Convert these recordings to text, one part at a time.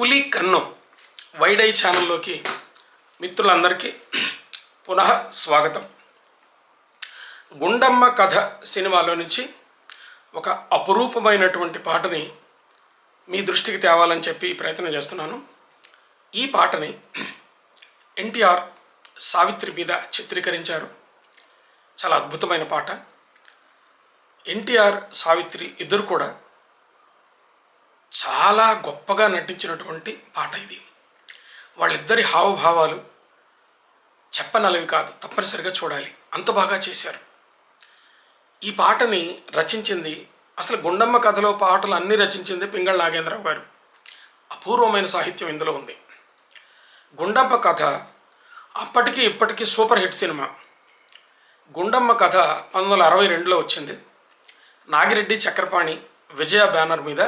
పులి కన్ను వైడై ఛానల్లోకి మిత్రులందరికీ పునః స్వాగతం. గుండమ్మ కథ సినిమాలో నుంచి ఒక అపురూపమైనటువంటి పాటని మీ దృష్టికి తేవాలని చెప్పి ప్రయత్నం చేస్తున్నాను. ఈ పాటని ఎన్టీఆర్ సావిత్రి మీద చిత్రీకరించారు. చాలా అద్భుతమైన పాట. ఎన్టీఆర్ సావిత్రి ఇద్దరు కూడా చాలా గొప్పగా నటించినటువంటి పాట ఇది. వాళ్ళిద్దరి హావభావాలు చెప్పనలవి కాదు తప్పనిసరిగా చూడాలి. అంత బాగా చేశారు. ఈ పాటని రచించింది అసలు గుండమ్మ కథలో పాటలు అన్నీ రచించింది పింగళ నాగేంద్రరావు గారు. అపూర్వమైన సాహిత్యం ఇందులో ఉంది. గుండమ్మ కథ అప్పటికి ఇప్పటికీ సూపర్ హిట్ సినిమా. గుండమ్మ కథ పంతొమ్మిది వందల అరవై రెండులో వచ్చింది. నాగిరెడ్డి చక్రపాణి విజయ బ్యానర్ మీద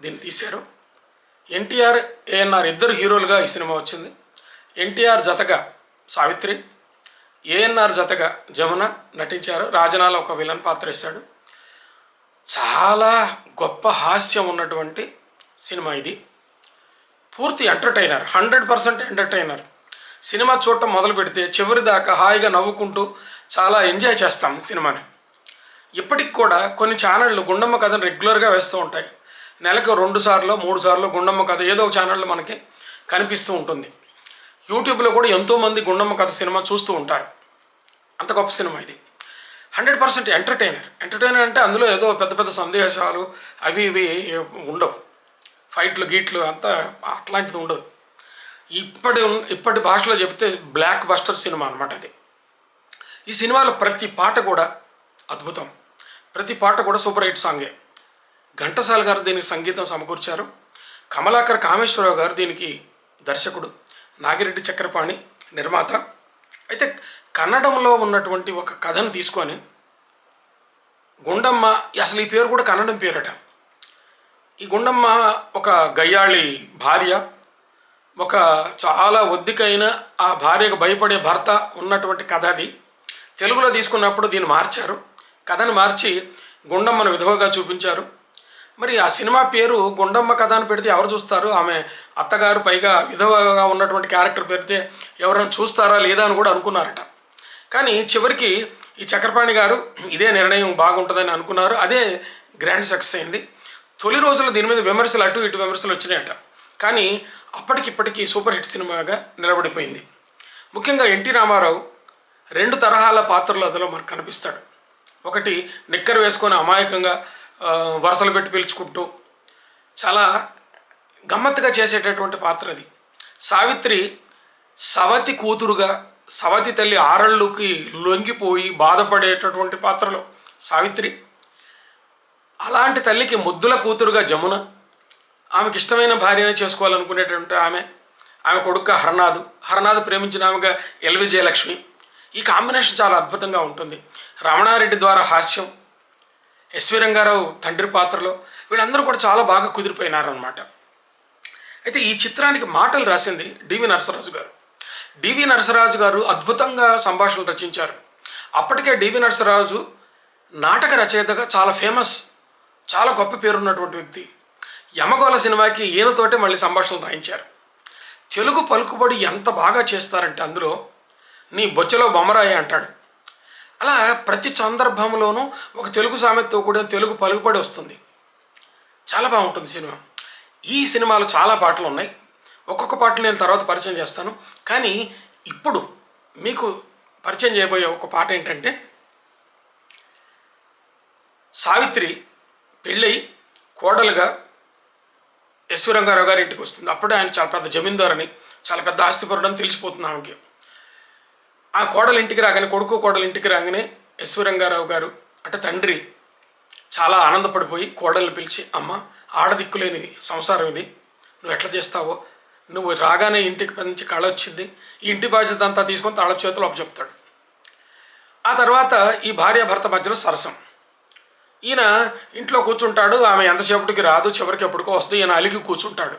దీన్ని తీశారు. ఎన్టీఆర్ ఏఎన్ఆర్ ఇద్దరు హీరోలుగా ఈ సినిమా వచ్చింది. ఎన్టీఆర్ జతగా సావిత్రి ఏఎన్ఆర్ జతగా జమున నటించారు. రాజనాల ఒక విలన్ పాత్ర వేశాడు. చాలా గొప్ప హాస్యం ఉన్నటువంటి సినిమా ఇది. పూర్తి entertainer hundred percent entertainer. Cinema చూడటం మొదలు పెడితే చివరి దాకా హాయిగా నవ్వుకుంటూ చాలా ఎంజాయ్ చేస్తాం సినిమాని. ఇప్పటికి కూడా కొన్ని ఛానళ్ళు గుండమ్మ కథను రెగ్యులర్గా వేస్తూ ఉంటాయి. నెలకు రెండు సార్లు మూడు సార్లు గుండమ్మ కథ ఏదో ఒక ఛానల్లో మనకి కనిపిస్తూ ఉంటుంది. యూట్యూబ్లో కూడా ఎంతోమంది గుండమ్మ కథ సినిమా చూస్తూ ఉంటారు. అంత గొప్ప సినిమా ఇది. Hundred percent entertainer. ఎంటర్టైనర్ అంటే అందులో ఏదో పెద్ద పెద్ద సందేశాలు అవి ఇవి ఉండవు. ఫైట్లు గీట్లు అంతా అట్లాంటిది ఉండదు. ఇప్పటి ఇప్పటి భాషలో చెప్తే బ్లాక్ బస్టర్ సినిమా అనమాట అది. ఈ సినిమాలో ప్రతి పాట కూడా అద్భుతం. ప్రతి పాట కూడా సూపర్ హిట్ సాంగే. ఘంటసాల గారు దీనికి సంగీతం సమకూర్చారు. కమలాకర్ కామేశ్వరరావు గారు దీనికి దర్శకుడు. నాగిరెడ్డి చక్రపాణి నిర్మాత. అయితే కన్నడంలో ఉన్నటువంటి ఒక కథను తీసుకొని గుండమ్మ అసలు ఈ పేరు కూడా కన్నడం పేరట. ఈ గుండమ్మ ఒక గయ్యాళి భార్య. ఒక చాలా ఒద్దికైన ఆ భార్యకు భయపడే భర్త ఉన్నటువంటి కథ అది. తెలుగులో తీసుకున్నప్పుడు దీన్ని మార్చారు. కథను మార్చి గుండమ్మను విధవగా చూపించారు. మరి ఆ సినిమా పేరు గుండమ్మ కథ అని పెడితే ఎవరు చూస్తారు? ఆమె అత్తగారు పైగా విధవగా ఉన్నటువంటి క్యారెక్టర్ పెడితే ఎవరైనా చూస్తారా లేదా అని కూడా అనుకున్నారట. కానీ చివరికి ఈ చక్రపాణి గారు ఇదే నిర్ణయం బాగుంటుందని అనుకున్నారు. అదే గ్రాండ్ సక్సెస్ అయింది. తొలి రోజుల్లో దీని మీద విమర్శలు అటు ఇటు విమర్శలు వచ్చినాయట. కానీ అప్పటికిప్పటికీ సూపర్ హిట్ సినిమాగా నిలబడిపోయింది. ముఖ్యంగా ఎన్టీ రామారావు రెండు తరహాల పాత్రలు అందులో మనకు కనిపిస్తాడు. ఒకటి నిక్కర్ వేసుకొని అమాయకంగా వరుసలు పెట్టి పిలుచుకుంటూ చాలా గమ్మత్తుగా చేసేటటువంటి పాత్ర అది. సావిత్రి సవతి కూతురుగా సవతి తల్లి ఆరళ్ళుకి లొంగిపోయి బాధపడేటటువంటి పాత్రలో సావిత్రి అలాంటి తల్లికి ముద్దుల కూతురుగా జమున ఆమెకి ఇష్టమైన భార్యనే చేసుకోవాలనుకునేటటువంటి ఆమె ఆమె కొడుక్క హరనాథు. హరనాథు ప్రేమించిన ఆమెగా ఎల్ విజయలక్ష్మి. ఈ కాంబినేషన్ చాలా అద్భుతంగా ఉంటుంది. రమణారెడ్డి ద్వారా హాస్యం ఎస్వి రంగారావు తండ్రి పాత్రలో వీళ్ళందరూ కూడా చాలా బాగా కుదిరిపోయినారనమాట అయితే ఈ చిత్రానికి మాటలు రాసింది డివి నరసరాజు గారు. డివి నరసరాజు గారు అద్భుతంగా సంభాషణలు రచించారు. అప్పటికే డివి నరసరాజు నాటక రచయితగా చాలా ఫేమస్ చాలా గొప్ప పేరున్నటువంటి వ్యక్తి. యమగోళ సినిమాకి ఈయనతోటే మళ్ళీ సంభాషణలు రాయించారు. తెలుగు పలుకుబడి ఎంత బాగా చేస్తారంటే అందులో నీ బొచ్చలో బొమ్మరాయి అంటాడు. అలా ప్రతి సందర్భంలోనూ ఒక తెలుగు సామెతతో కూడా తెలుగు పలుకుబడి వస్తుంది. చాలా బాగుంటుంది సినిమా. ఈ సినిమాలో చాలా పాటలు ఉన్నాయి. ఒక్కొక్క పాటలు నేను తర్వాత పరిచయం చేస్తాను. కానీ ఇప్పుడు మీకు పరిచయం చేయబోయే ఒక పాట ఏంటంటే సావిత్రి పెళ్ళై కోడలుగా ఎస్వి రంగారావు గారి ఇంటికి వస్తుంది. అప్పుడే ఆయన చాలా పెద్ద జమీందారని చాలా పెద్ద ఆస్తిపరుడని తెలిసిపోతుంది ఆమెకి. ఆ కోడలు ఇంటికి రాగానే కొడుకు కోడలు ఇంటికి రాగానే ఎస్వి రంగారావు గారు అంటే తండ్రి చాలా ఆనందపడిపోయి కోడల్ని పిలిచి అమ్మ ఆడదిక్కులేని సంసారం ఇది. నువ్వు ఎట్లా చేస్తావో? నువ్వు రాగానే ఇంటికి మంచి కళ వచ్చింది. ఈ ఇంటి బాధ్యత అంతా తీసుకొని తాళ చేతులు చెప్తాడు ఆ తర్వాత ఈ భార్య భర్త మధ్యలో సరసం. ఈయన ఇంట్లో కూర్చుంటాడు ఆమె ఎంతసేపటికి రాదు చివరికి ఎప్పటికో వస్తుంది ఈయన అలిగి కూర్చుంటాడు.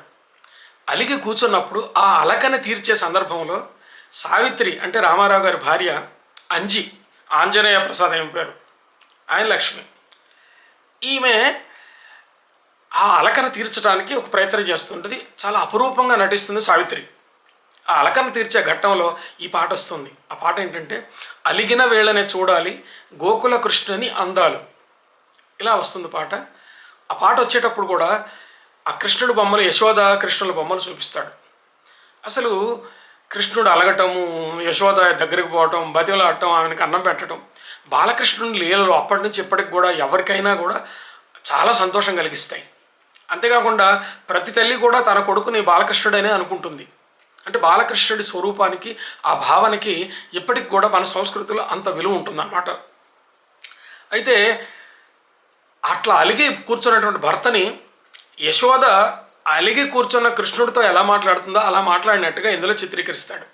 అలిగి కూర్చున్నప్పుడు ఆ అలకని తీర్చే సందర్భంలో సావిత్రి అంటే రామారావు గారి భార్య అంజి ఆంజనేయ ప్రసాద్ ఏం పేరు. ఆయన లక్ష్మి. ఈమె ఆ అలకన తీర్చడానికి ఒక ప్రయత్నం చేస్తుంటుంది. చాలా అపురూపంగా నటిస్తుంది సావిత్రి. ఆ అలకన తీర్చే ఘట్టంలో ఈ పాట వస్తుంది. ఆ పాట ఏంటంటే అలిగిన వేళనే చూడాలి గోకుల కృష్ణని అందాలు. ఇలా వస్తుంది పాట. ఆ పాట వచ్చేటప్పుడు కూడా ఆ కృష్ణుడు బొమ్మలు యశోద కృష్ణుల బొమ్మలు చూపిస్తాడు. అసలు కృష్ణుడు అలగటము యశోద దగ్గరికి పోవటం బతిలాడటం ఆమెకి అన్నం పెట్టడం బాలకృష్ణుని లీలలు అప్పటి నుంచి ఇప్పటికి కూడా ఎవరికైనా కూడా చాలా సంతోషం కలిగిస్తాయి. అంతేకాకుండా ప్రతి తల్లి కూడా తన కొడుకుని బాలకృష్ణుడనే అనుకుంటుంది. అంటే బాలకృష్ణుడి స్వరూపానికి ఆ భావనకి ఇప్పటికి కూడా మన సంస్కృతిలో అంత విలువ ఉంటుందన్నమాట. అయితే అట్లా అలిగి కూర్చున్నటువంటి భర్తని యశోద అలిగి కూర్చున్న కృష్ణుడితో ఎలా మాట్లాడుతుందో అలా మాట్లాడినట్టుగా ఇందులో చిత్రీకరిస్తాడు.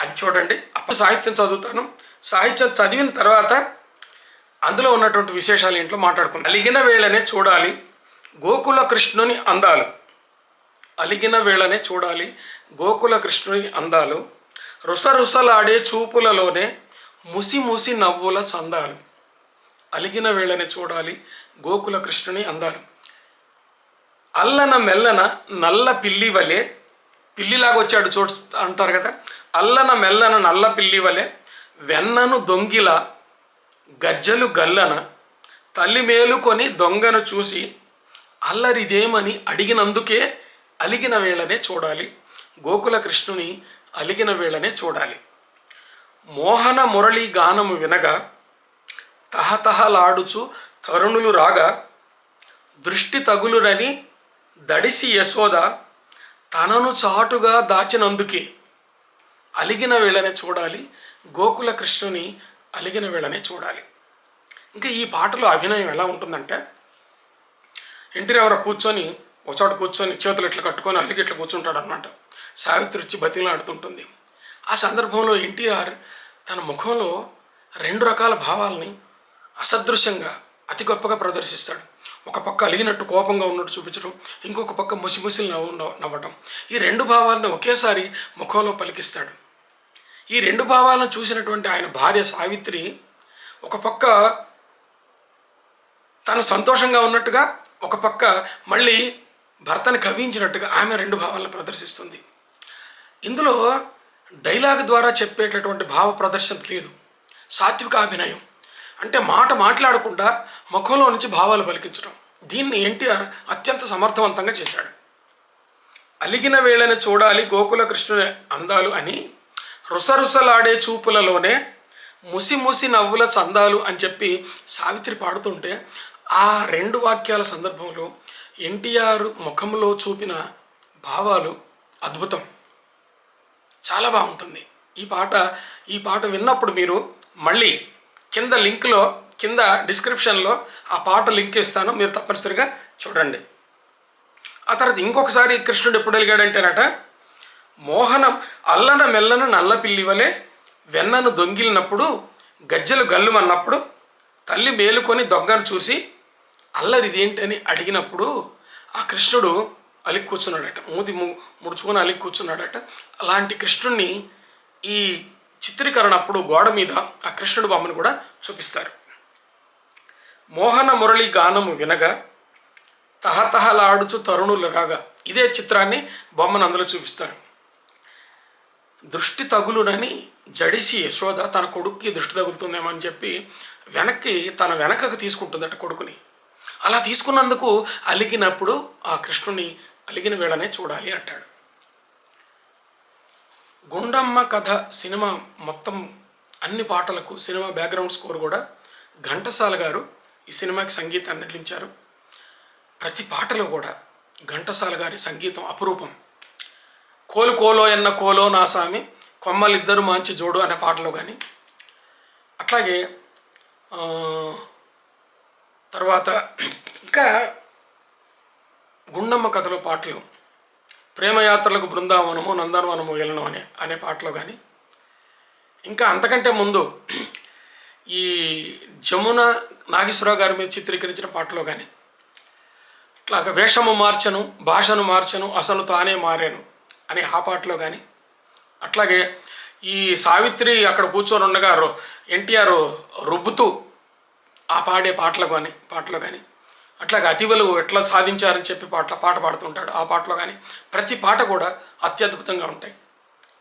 అది చూడండి. అప్పుడు సాహిత్యం చదువుతాను. సాహిత్యం చదివిన తర్వాత అందులో ఉన్నటువంటి విశేషాలు ఇంట్లో మాట్లాడుకుందాం. అలిగిన వేళనే చూడాలి. గోకుల కృష్ణుని అందాలు. అలిగిన వేళనే చూడాలి. గోకుల కృష్ణుని అందాలు. రుసరుసలాడే చూపులలోనే ముసి ముసి నవ్వుల చందాలు. అలిగిన వేళనే చూడాలి. గోకుల కృష్ణుని అందాలు. అల్లన మెల్లన నల్ల పిల్లి వలె పిల్లిలాగా వచ్చాడు చోటు అంటారు కదా అల్లన మెల్లన నల్ల పిల్లి వలె వెన్నను దొంగిల గజ్జలు గల్లన తల్లి మేలుకొని దొంగను చూసి అల్లరిదేమని అడిగినందుకే అలిగిన వేళనే చూడాలి. గోకుల కృష్ణుని అలిగిన వేళనే చూడాలి. మోహన మురళి గానము వినగా తహతహలాడుచు తరుణులు రాగా దృష్టి తగులురని దడిసి యశోద తనను చాటుగా దాచినందుకే అలిగిన వేళనే చూడాలి గోకుల కృష్ణుని అలిగిన వేళనే చూడాలి. ఇంకా ఈ పాటలో అభినయం ఎలా ఉంటుందంటే ఎన్టీ ఎవరో కూర్చొని ఒకచోట కూర్చొని చేతులు ఇట్లా కట్టుకొని అలిగి ఇట్లా కూర్చుంటాడు అనమాట సావిత్రి వచ్చి బతిలాడుతుంటుంది. ఆ సందర్భంలో ఎన్టీఆర్ తన ముఖంలో రెండు రకాల భావాల్ని అసదృశ్యంగా అతి గొప్పగా ప్రదర్శిస్తాడు. ఒక పక్క అలిగినట్టు కోపంగా ఉన్నట్టు చూపించడం ఇంకొక పక్క ముసిముసిలు నవ్వు నవ్వటం. ఈ రెండు భావాలను ఒకేసారి ముఖంలో పలికిస్తాడు. ఈ రెండు భావాలను చూసినటువంటి ఆయన భార్య సావిత్రి ఒక పక్క తను సంతోషంగా ఉన్నట్టుగా ఒక పక్క మళ్ళీ భర్తను కవించినట్టుగా ఆమె రెండు భావాలను ప్రదర్శిస్తుంది. ఇందులో డైలాగ్ ద్వారా చెప్పేటటువంటి భావ ప్రదర్శన లేదు. సాత్విక అభినయం. అంటే మాట మాట్లాడకుండా ముఖంలో నుంచి భావాలు పలికించడం. దీన్ని ఎన్టీఆర్ అత్యంత సమర్థవంతంగా చేశాడు. అలిగిన వేళని చూడాలి గోకుల కృష్ణుని అందాలు అని రుసరుసలాడే చూపులలోనే ముసి ముసి నవ్వుల చందాలు అని చెప్పి సావిత్రి పాడుతుంటే ఆ రెండు వాక్యాల సందర్భంలో ఎన్టీఆర్ ముఖంలో చూపిన భావాలు అద్భుతం. చాలా బాగుంటుంది. ఈ పాట ఈ పాట విన్నప్పుడు మీరు మళ్ళీ కింద లింక్లో కింద డిస్క్రిప్షన్లో ఆ పాట లింక్ ఇస్తాను. మీరు తప్పనిసరిగా చూడండి. ఆ తర్వాత ఇంకొకసారి కృష్ణుడు ఎప్పుడు అలిగాడంటేనట మోహనం అల్లన మెల్లన నల్ల పిల్లివలే వెన్నను దొంగిలినప్పుడు గజ్జలు గల్లుమన్నప్పుడు తల్లి మేలుకొని దొంగను చూసి అల్లరి ఇదేంటని అడిగినప్పుడు ఆ కృష్ణుడు అలిగి కూర్చున్నాడట మూతి ము ముడుచుకొని అలిగి కూర్చున్నాడట అలాంటి కృష్ణుణ్ణి ఈ చిత్రీకరణ అప్పుడు గోడ మీద ఆ కృష్ణుడు బొమ్మను కూడా చూపిస్తారు. మోహన మురళి గానము వినగా తహతహలాడుచు తరుణులు రాగా ఇదే చిత్రాన్ని బొమ్మను అందులో చూపిస్తారు. దృష్టి తగులునని జడిసి యశోద తన కొడుక్కి దృష్టి తగులుతుందేమో అని చెప్పి వెనక్కి తన వెనకకు తీసుకుంటుందట కొడుకుని. అలా తీసుకున్నందుకు అలిగినప్పుడు ఆ కృష్ణుని అలిగిన వేళనే చూడాలి అంటాడు. గుండమ్మ కథ సినిమా మొత్తం అన్ని పాటలకు సినిమా బ్యాక్గ్రౌండ్ స్కోర్ కూడా ఘంటసాల గారు ఈ సినిమాకి సంగీతాన్ని అందించారు. ప్రతి పాటలో కూడా ఘంటసాల గారి సంగీతం అపురూపం. కోలు కోలో ఎన్న కోలో నా సామి కొమ్మలిద్దరు మంచి జోడు అనే పాటలో కానీ అట్లాగే తర్వాత ఇంకా గుండమ్మ కథలో పాటలు ప్రేమయాత్రలకు బృందావనము నందనవనము వెళ్ళను అనే అనే పాటలో కానీ ఇంకా అంతకంటే ముందు ఈ జమున నాగేశ్వరరావు గారి మీద చిత్రీకరించిన పాటలో కానీ ఇట్లా వేషము మార్చను భాషను మార్చను అసలు తానే మారాను అనే ఆ పాటలో కానీ అట్లాగే ఈ సావిత్రి అక్కడ కూర్చొని ఉండగా ఎన్టీఆర్ రుబ్బుతూ ఆ పాడే పాటలు కానీ పాటలో కానీ అట్లాగే అతివలు ఎట్లా సాధించారని చెప్పి పాటల పాట పాడుతుంటాడు. ఆ పాటలో కానీ ప్రతి పాట కూడా అత్యద్భుతంగా ఉంటాయి.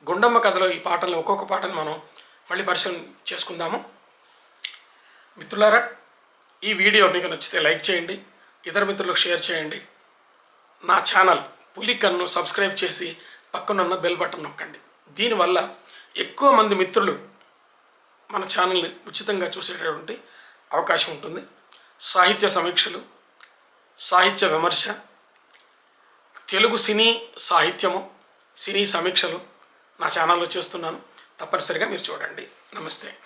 గుండమ్మ కథలో ఈ పాటలను ఒక్కొక్క పాటను మనం మళ్ళీ పరిశీలన చేసుకుందాము. మిత్రులారా ఈ వీడియో మీకు నచ్చితే లైక్ చేయండి ఇతర మిత్రులకు షేర్ చేయండి. నా ఛానల్ పులికన్ను సబ్స్క్రైబ్ చేసి పక్కనున్న బెల్ బటన్ నొక్కండి. దీనివల్ల ఎక్కువ మంది మిత్రులు మన ఛానల్ని ఉచితంగా చూసేటటువంటి అవకాశం ఉంటుంది. సాహిత్య సమీక్షలు సాహిత్య విమర్శ తెలుగు సినీ సాహిత్యము సినీ సమీక్షలు నా ఛానల్లో చేస్తున్నాను. తప్పనిసరిగా మీరు చూడండి. నమస్తే.